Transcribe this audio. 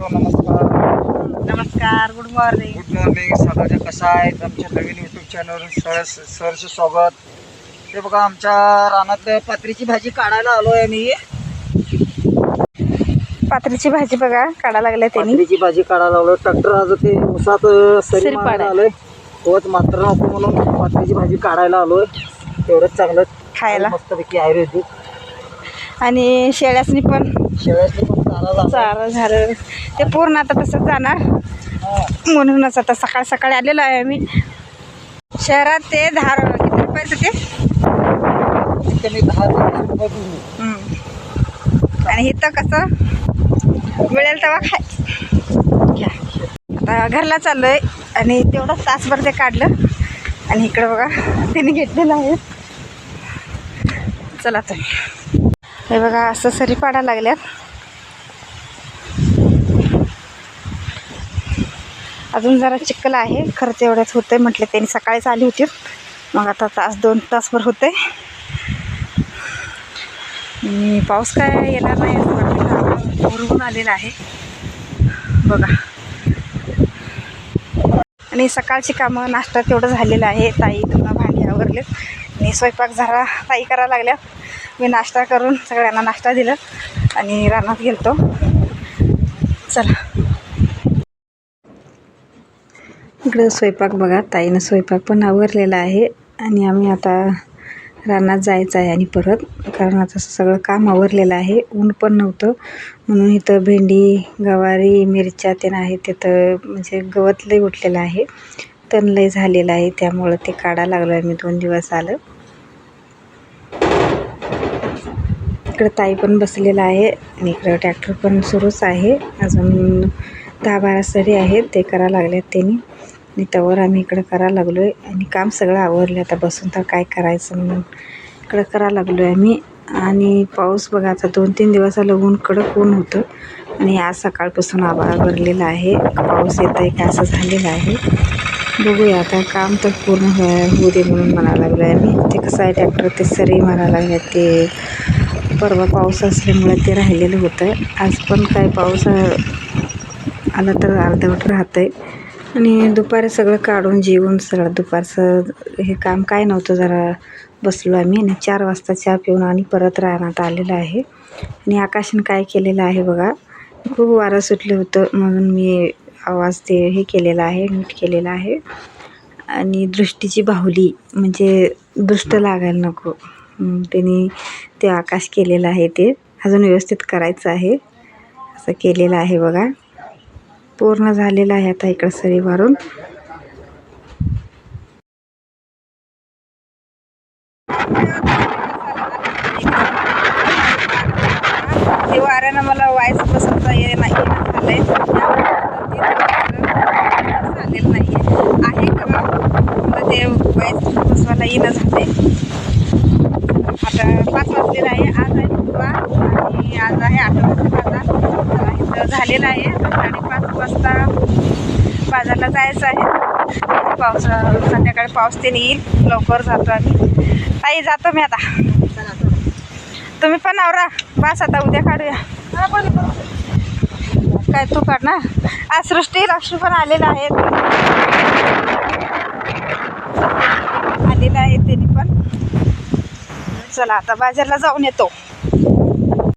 नमस्कार नमस्कार good morning good morning सगळ्या कसा आहेत? आमच्या नवीन यूट्यूब चॅनल सर सरचं स्वागत. हे बघा आमच्या रानात पात्रीची भाजी काढायला आलोय आम्ही. पात्रीची भाजी बघा काढा लागल्या त्यांनी. पात्रीची भाजी काढायला आलो ट्रॅक्टर आज ते उसात सरी सरी मारायला पाडायला. आलोय. तोच मात्र नको म्हणून पात्रीची भाजी काढायला आलोय. तेवढंच चांगलं. खायला. मस्तपैकी आयुर्वेदिक. आणि शेळ्यासनी पण चारा झाला. ते पूर्ण आता तसंच जाणार. म्हणूनच आता सकाळ सकाळी आलेलो आहे आम्ही. शहरात ते दहा किती रुपयाचं ते. आणि इथं कसं? मिळेल तेव्हा खाय. घ्या. आता घरला चाललोय. आणि तेवढं तासभर ते काढलं. आणि इकडं बघा तिने घेतलेलं आहे. चला तुम्ही हे बघा असं सरी पाडा लागल्यात. अजून जरा चिखल आहे. खर्च एवढ्याच आहे म्हटलं त्यांनी सकाळीच आली होती. मग आता तास दोन तासभर होते आणि पाऊस काय येणार नाही असं वाटतं. उरवून आलेला आहे. बघा. आणि सकाळची कामं नाश्ता तेवढं झालेलं आहे. ताई धुणं भांडी आवरलेत. आणि स्वयंपाक जरा ताई करायला लागल्या. मी नाश्ता करून सगळ्यांना नाश्ता दिलं आणि रानात गेलतो. चला. इकडं स्वयंपाक बघा. ताईनं स्वयंपाक पण आवरलेला आहे आणि आम्ही आता रानात जायचं आहे आणि परत कारण आता सगळं काम आवरलेलं आहे. ऊन पण नव्हतं. म्हणून इथं भेंडी गवारी मिरच्या ते आहे तिथं म्हणजे गवत लई उठलेलं आहे. तण लय झालेलं आहे त्यामुळं ते काढायला लागलो आहे मी दोन दिवस आलं. इकडं ताई पण बसलेला आहे आणि इकडं ट्रॅक्टर पण सुरूच आहे. अजून दहा बारा सरी आहेत ते करायला आहेत त्यांनी. आणि त्यावर आम्ही इकडं करायला लागलो आहे आणि काम सगळं आवरलं. आता बसून तर काय करायचं म्हणून इकडं करायला लागलो आहे आम्ही. आणि पाऊस बघा आता दोन तीन दिवस आलं ऊन कडक ऊन होतं. आणि आज सकाळपासून आभाळ भरलेलं आहे. पाऊस येत आहे का असं झालेलं आहे. बघूया आता काम तर पूर्ण हो होऊ दे म्हणून म्हणायला लागलं आहे मी ते कसं आहे ट्रॅक्टर ते सरी मारायला लागले ते. परवा पाऊस असल्यामुळे ते राहिलेलं होतं. आज पण काय पाऊस आला तर अर्धवट राहतं आहे आणि दुपारी सगळं काढून जेवून सगळं दुपारचं हे काम काय नव्हतं जरा बसलो आम्ही. आणि चार वाजता चहा पिऊन आणि परत राहण्यात आलेलं आहे. आणि आकाशन काय केलेलं आहे बघा. खूप वारं सुटलं होतं म्हणून मी आवाज ते हे केलेला आहे नीट केलेला आहे. आणि दृष्टीची बाहुली म्हणजे दृष्ट लागायला नको. त्यांनी ते आकाश केलेलं आहे ते. अजून व्यवस्थित करायचं आहे. असं केलेलं आहे बघा. पूर्ण झालेलं आहे आता इकडं सरी मारून वाऱ्यानं मला वायस बसवता येणार नाही. आहे झालेलं नाही आहे खरं मला ते बसवायला येणं झालंय. आता पाच वाजलेला आहे आज आहे बुधवार आणि आज आहे आठवड्याचा बाजार इथं झालेला आहे. साडेपाच वाजता बाजारला जायचं आहे. पाऊस संध्याकाळी पाऊस ते येईल. लवकर जातो आम्ही. ताई जातो मी आता. तुम्ही पण आवरा. बस आता उद्या काढूया. काय तू कर ना. आज सृष्टी लक्ष्मी पण आलेला आहे आलेला आहे त्यांनी पण. चला आता बाजारला जाऊन येतो.